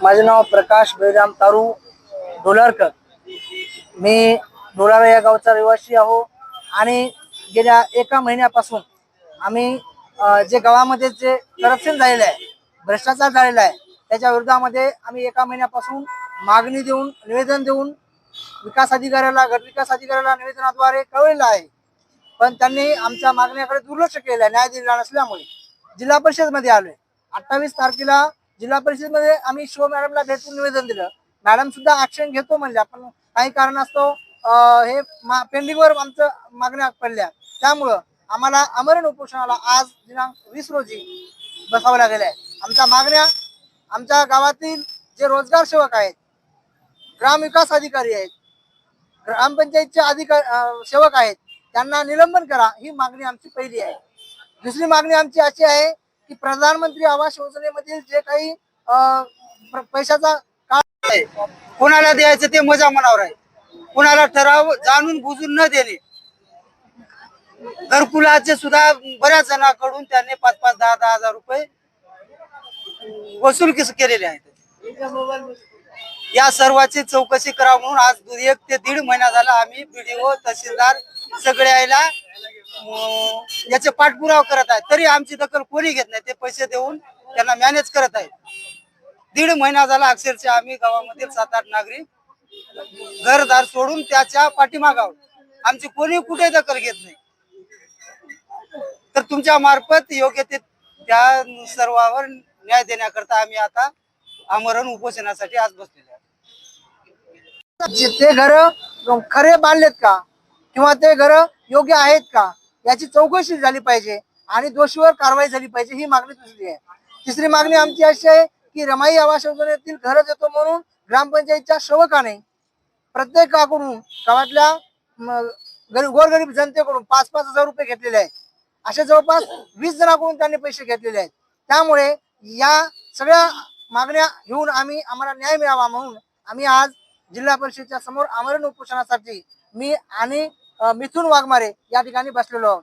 माझे नाव प्रकाश बैराम तारू डोलारकर मी डोलारा या गावचा रहिवासी आहो आणि गेल्या एका महिन्यापासून आम्ही जे गावामध्ये जे करप्शन झालेलं आहे भ्रष्टाचार झालेला आहे त्याच्या विरोधामध्ये आम्ही एका महिन्यापासून मागणी देऊन निवेदन देऊन विकास अधिकाऱ्याला गट विकास अधिकाऱ्याला निवेदनाद्वारे कळवलेलं आहे. पण त्यांनी आमच्या मागण्याकडे दुर्लक्ष केलं आहे न्याय दिलेला नसल्यामुळे. जिल्हा परिषदमध्ये आलोय. अठ्ठावीस तारखेला जिल्हा परिषदमध्ये आम्ही शिव मॅडमला भेटून निवेदन दिलं. मॅडम सुद्धा ऍक्शन घेतो म्हणल्या आपण काही कारणास्तव अं, हे पेंडिंगवर आमचं मागण्या पडल्या. त्यामुळं आम्हाला अमरण उपोषणाला आज दिनांक वीस रोजी बसावं लागेल आहे. आमच्या मागण्या आमच्या गावातील जे रोजगार सेवक आहेत ग्रामविकास अधिकारी आहेत ग्रामपंचायतचे अधिकार सेवक आहेत त्यांना निलंबन करा ही मागणी आमची पहिली आहे. दुसरी मागणी आमची अशी आहे की प्रधानमंत्री आवास योजनेमधील जे काही अं, पैशाचा काळ आहे कोणाला द्यायचं ते मजा मनावर आहे. कोणाला ठराव जाणून बुजून न देणे. घरकुलाचे सुद्धा बऱ्याच जणांकडून त्यांनी पाच पाच दहा दहा हजार रुपये वसूल केलेले आहेत. या सर्वाची चौकशी करावं म्हणून आज एक ते दीड महिना झाला आम्ही बीडीओ तहसीलदार सगळे यायला हो. याचे पाठपुरावा करत आहे तरी आमची दखल कोणी घेत नाही? ते पैसे देऊन त्यांना मॅनेज करत आहेत. दीड महिना झाला अक्षरशः आम्ही गावामधील सात आठ नागरिक घरदार सोडून त्याच्या पाठीमागावर. आमची कोणी कुठे दखल घेत नाही? तर तुमच्या मार्फत योग्य ते त्या सर्वावर न्याय देण्याकरता आम्ही आता आमरण उपोषणासाठी आज बसलेले आहे. ते घर खरे बांधलेत का? किंवा ते घर योग्य आहेत का? याची चौकशी झाली पाहिजे आणि दोषीवर कारवाई झाली पाहिजे ही मागणी दुसरी आहे. तिसरी मागणी आमची अशी आहे की रमाई आवास योजनेतील घर देतो म्हणून ग्रामपंचायतच्या शवकाने प्रत्येकाकडून गावातल्या गरीब गोरगरीब जनतेकडून पाच पाच हजार रुपये घेतलेले आहेत. असे जवळपास वीस जणांकडून त्यांनी पैसे घेतलेले आहेत. त्यामुळे या सगळ्या मागण्या घेऊन आम्ही आम्हाला न्याय मिळावा म्हणून आम्ही आज जिल्हा परिषदेच्या समोर आमरण उपोषणासाठी मी आणि मिथुन वाघमारे या ठिकाणी बसलेलो आहोत.